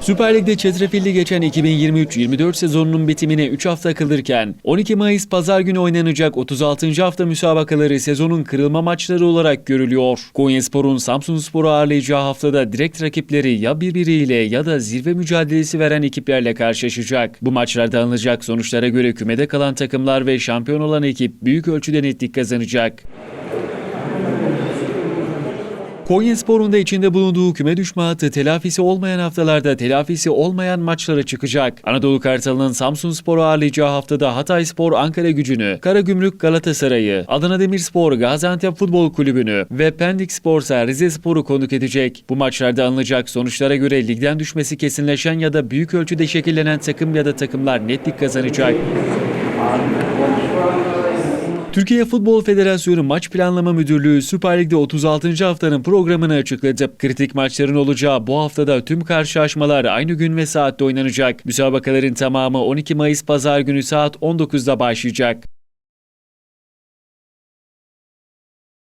Süper Lig'de çetrefilli geçen 2023-24 sezonunun bitimine 3 hafta kalırken 12 Mayıs pazar günü oynanacak 36. hafta müsabakaları sezonun kırılma maçları olarak görülüyor. Konyaspor'un Samsunspor'u ağırlayacağı haftada direkt rakipleri ya birbiriyle ya da zirve mücadelesi veren ekiplerle karşılaşacak. Bu maçlarda alınacak sonuçlara göre kümede kalan takımlar ve şampiyon olan ekip büyük ölçüde netlik kazanacak. Konyaspor'un da içinde bulunduğu küme düşme hattı telafisi olmayan haftalarda telafisi olmayan maçlara çıkacak. Anadolu Kartalı'nın Samsunspor'u ağırlayacağı haftada Hatayspor Ankara gücünü, Karagümrük Galatasaray'ı, Adana Demirspor Gaziantep Futbol Kulübü'nü ve Pendik Spor'sa Rizespor'u konuk edecek. Bu maçlarda alınacak sonuçlara göre ligden düşmesi kesinleşen ya da büyük ölçüde şekillenen takım ya da takımlar netlik kazanacak. Türkiye Futbol Federasyonu Maç Planlama Müdürlüğü Süper Lig'de 36. haftanın programını açıkladı. Kritik maçların olacağı bu haftada tüm karşılaşmalar aynı gün ve saatte oynanacak. Müsabakaların tamamı 12 Mayıs Pazar günü saat 19'da başlayacak.